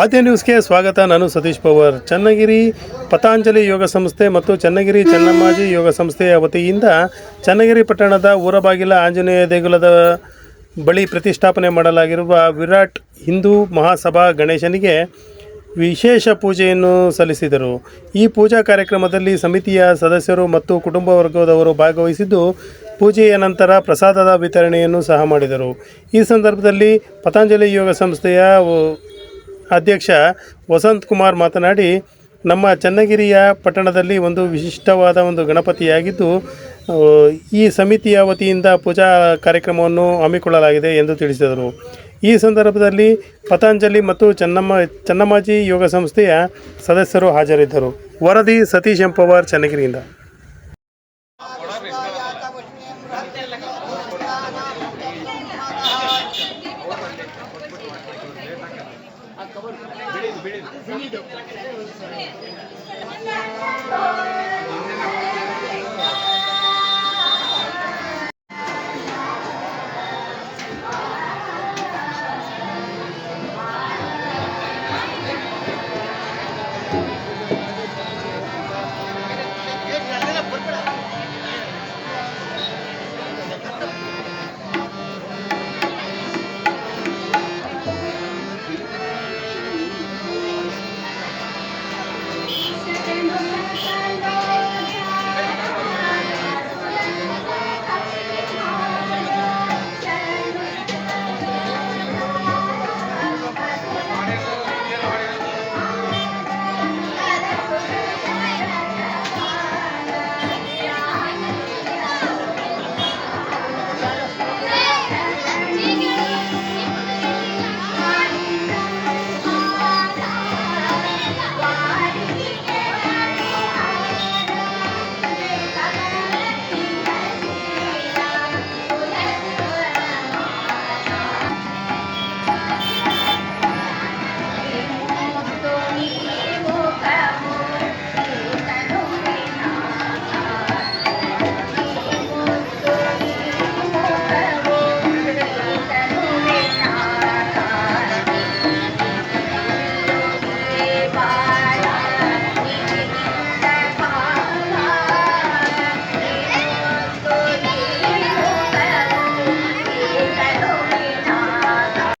ಆದ್ಯ ನ್ಯೂಸ್ಗೆ ಸ್ವಾಗತ. ನಾನು ಸತೀಶ್ ಪವಾರ್. ಚನ್ನಗಿರಿ ಪತಾಂಜಲಿ ಯೋಗ ಸಂಸ್ಥೆ ಮತ್ತು ಚನ್ನಗಿರಿ ಚನ್ನಮ್ಮಾಜಿ ಯೋಗ ಸಂಸ್ಥೆಯ ವತಿಯಿಂದ ಚನ್ನಗಿರಿ ಪಟ್ಟಣದ ಊರಬಾಗಿಲ ಆಂಜನೇಯ ದೇಗುಲದ ಬಳಿ ಪ್ರತಿಷ್ಠಾಪನೆ ಮಾಡಲಾಗಿರುವ ವಿರಾಟ್ ಹಿಂದೂ ಮಹಾಸಭಾ ಗಣೇಶನಿಗೆ ವಿಶೇಷ ಪೂಜೆಯನ್ನು ಸಲ್ಲಿಸಿದರು. ಈ ಪೂಜಾ ಕಾರ್ಯಕ್ರಮದಲ್ಲಿ ಸಮಿತಿಯ ಸದಸ್ಯರು ಮತ್ತು ಕುಟುಂಬ ವರ್ಗದವರು ಭಾಗವಹಿಸಿದ್ದು, ಪೂಜೆಯ ನಂತರ ಪ್ರಸಾದದ ವಿತರಣೆಯನ್ನು ಸಹ ಮಾಡಿದರು. ಈ ಸಂದರ್ಭದಲ್ಲಿ ಪತಂಜಲಿ ಯೋಗ ಸಂಸ್ಥೆಯ ಅಧ್ಯಕ್ಷ ವಸಂತ್ ಕುಮಾರ್ ಮಾತನಾಡಿ, ನಮ್ಮ ಚನ್ನಗಿರಿಯ ಪಟ್ಟಣದಲ್ಲಿ ಒಂದು ವಿಶಿಷ್ಟವಾದ ಒಂದು ಗಣಪತಿಯಾಗಿದ್ದು ಈ ಸಮಿತಿಯ ವತಿಯಿಂದ ಪೂಜಾ ಕಾರ್ಯಕ್ರಮವನ್ನು ಹಮ್ಮಿಕೊಳ್ಳಲಾಗಿದೆ ಎಂದು ತಿಳಿಸಿದರು. ಈ ಸಂದರ್ಭದಲ್ಲಿ ಪತಂಜಲಿ ಮತ್ತು ಚೆನ್ನಮ್ಮ, ಚೆನ್ನಮ್ಮಾಜಿ ಯೋಗ ಸಂಸ್ಥೆಯ ಸದಸ್ಯರು ಹಾಜರಿದ್ದರು. ವರದಿ ಸತೀಶ್ ಎಂಪವಾರ್, ಚನ್ನಗಿರಿಯಿಂದ ಿ. ಬೆಳೆದು ಬೆಳೆದು